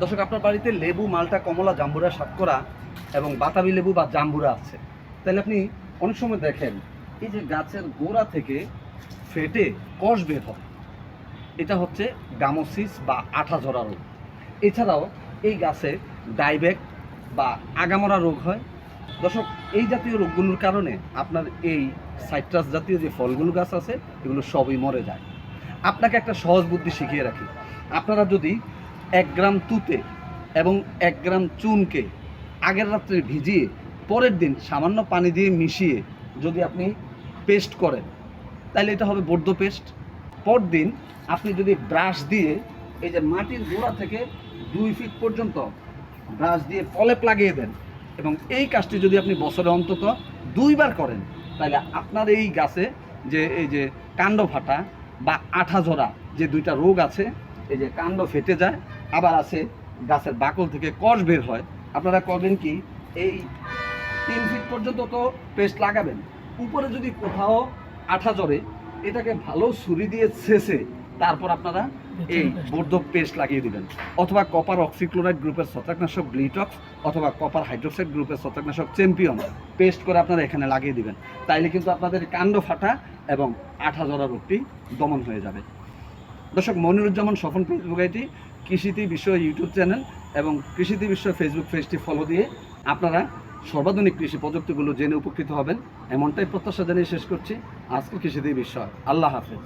দর্শক, আপনার বাড়িতে লেবু, মালটা, কমলা, জাম্বুরা, সাতকরা এবং বাতাবি লেবু বা জাম্বুরা আছে। তাহলে আপনি অনেক সময় দেখেন, এই যে গাছের গোড়া থেকে ফেটে কষ বের হয়। এটা হচ্ছে গামোসিস বা আঠা ঝরা রোগ। এছাড়াও এই গাছে ডাইবেক বা আগামরা রোগ হয়। দর্শক, এই জাতীয় রোগগুলোর কারণে আপনার এই সাইট্রাস জাতীয় যে ফলগুলো গাছ আছে, এগুলো সবই মরে যায়। আপনাকে একটা সহজ বুদ্ধি শিখিয়ে রাখি। আপনারা যদি এক গ্রাম তুতে এবং এক গ্রাম চুনকে আগের রাত্রে ভিজিয়ে পরের দিন সামান্য পানি দিয়ে মিশিয়ে যদি আপনি পেস্ট করেন, তাহলে এটা হবে বর্ধ পেস্ট। পরদিন আপনি যদি ব্রাশ দিয়ে এই যে মাটির গোড়া থেকে দুই ফিট পর্যন্ত ব্রাশ দিয়ে পলেপ লাগিয়ে দেন এবং এই কাজটি যদি আপনি বছরে অন্তত দুইবার করেন, তাহলে আপনার এই গাছে যে এই যে কাণ্ড ফাটা বা আঠা ঝরা যে দুইটা রোগ আছে, এই যে কাণ্ড ফেটে যায় আবার আছে গাছের বাকল থেকে কষ বের হয়। আপনারা করবেন কি এই তিন ফিট পর্যন্ত তো পেস্ট লাগাবেন। উপরে যদি কোথাও আঠা জড়ে এটাকে ভালো ছুরি দিয়ে ছেঁচে তারপর আপনারা এই বর্ধক পেস্ট লাগিয়ে দিবেন। অথবা কপার অক্সিক্লোরাইড গ্রুপের ছত্রাকনাশক ব্লিটক্স অথবা কপার হাইড্রোক্সাইড গ্রুপের ছত্রাকনাশক চ্যাম্পিয়ন পেস্ট করে আপনারা এখানে লাগিয়ে দিবেন। তাইলে কিন্তু আপনাদের কাণ্ড ফাটা এবং আঠা জড়া রোগটি দমন হয়ে যাবে। দর্শক মনিরুজ্জামান ফেসবুক আইটি কৃষিতে বিশ্ব ইউটিউব চ্যানেল এবং কৃষিতি বিশ্ব ফেসবুক পেজটি ফলো দিয়ে আপনারা সর্বাধুনিক কৃষি প্রযুক্তিগুলো জেনে উপকৃত হবেন। এমনটাই প্রত্যাশা জানিয়ে শেষ করছি। আজকে কৃষিতে বিষয় আল্লাহ হাফেজ।